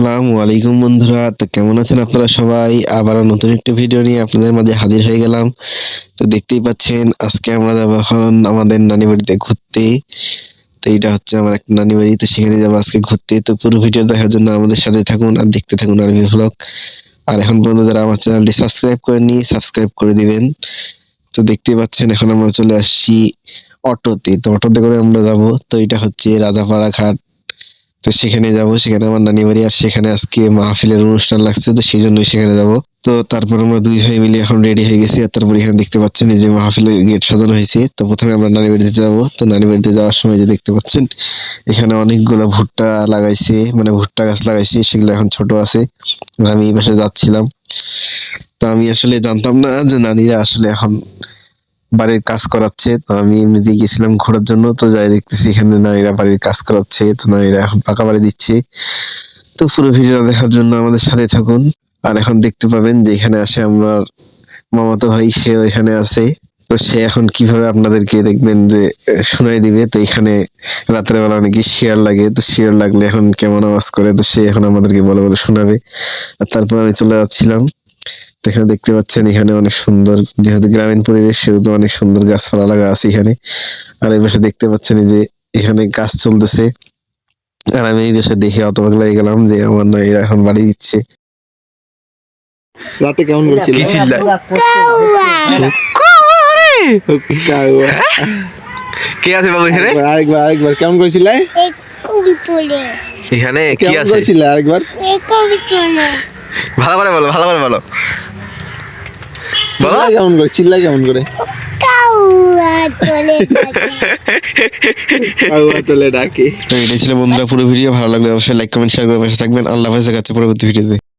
আসসালামু আলাইকুম বন্ধুরা, তো কেমন আছেন আপনারা সবাই? আবারও নতুন একটা ভিডিও নিয়ে আপনাদের মাঝে হাজির হয়ে গেলাম। তো দেখতেই পাচ্ছেন, আজকে আমরা যাব এখন আমাদের নানি বাড়িতে ঘুরতে। তো এটা হচ্ছে আমার একটা নানি বাড়ি, তো সেখানে যাব আজকে ঘুরতে। তো পুরো ভিডিও দেখার জন্য আমাদের সাথে থাকুন আর দেখতে থাকুন আরবি ভ্লগ আর এখন পর্যন্ত যারা আমার চ্যানেলটি সাবস্ক্রাইব করেননি সাবস্ক্রাইব করে দিবেন। তো দেখতেই পাচ্ছেন, এখন আমরা চলে আসছি অটোতে। তো অটোতে করে আমরা যাব। তো এটা হচ্ছে রাজাপাড়া ঘাট। তো সেখানে যাব, সেখানে আমার নানি বাড়ি আর সেখানে আজকে মাহফিলের অনুষ্ঠান লাগছে, তো সেই জন্যই সেখানে যাব। তো তারপর আমরা দুই ভাই মিলে এখন রেডি হয়ে গেছি, আর তারপর এখানে দেখতে পাচ্ছেন যে মাহফিলের গেট সাজানো হয়েছে। তো প্রথমে আমরা নানি বাড়িতে যাব, তো নানি বাড়িতে যাওয়ার সময় যে দেখতে পাচ্ছেন, এখানে অনেকগুলো ভুট্টা লাগাইছে মানে ভুট্টা গাছ লাগাইছে, সেগুলো এখন ছোট আছে। আমি এই পাশে যাচ্ছিলাম। তো আমি আসলে জানতাম না যে নানিরা আসলে এখন বাড়ির কাজ করাচ্ছে, তো আমি এমনিতেই গেছিলাম ঘোরার জন্য, তো যাই দেখতেছি এখানে নারীরা বাড়ির কাজ করাচ্ছে, তো নারীরা এখন পাকা বাড়ি দিচ্ছে। তো পুরো ভিডিও দেখার জন্য আমাদের সাথে থাকুন। আর এখন দেখতে পাবেন যে এখানে আসে আমরা, মামাতো ভাই সে এখানে আছে। তো সে এখন কীভাবে আপনাদেরকে দেখবেন যে শোনাই দিবে। তো এখানে রাতের বেলা নাকি শেয়ার লাগে, তো শেয়ার লাগলে এখন কেমন আওয়াজ করে, তো সে এখন আমাদেরকে বলে বলে শোনাবে। আর তারপর আমি চলে যাচ্ছিলাম। এখানে দেখতে পাচ্ছেন এখানে অনেক সুন্দর যেহেতু গ্রামীণ পরিবেশ সেহেতু অনেক সুন্দর গাছপালা লাগা আছে এখানে। আর এই পাশে দেখতে পাচ্ছেন যে এখানে কাজ চলতেছে। আর আমি এই পাশে দেখে অত লেগে গেলাম যে আমার না এরা এখন বাড়ি দিচ্ছে। রাতে কেমন করছিল কি কে আছে বাবু এখানে? আরেকবার আরেকবার কেমন করেছিল এখানে কি আছে? করেছিল আরেকবার? এই কবি তোলে ভালো করে বলো ভালো করে বলো। বলো। কেমন করে চিল্লাই কেমন করে? ছিল বন্ধুরা পুরো ভিডিও ভালো লাগলে অবশ্যই লাইক কমেন্ট শেয়ার করে পাশে থাকবেন। আল্লাহ হাফেজের কাছে পরবর্তী ভিডিওতে।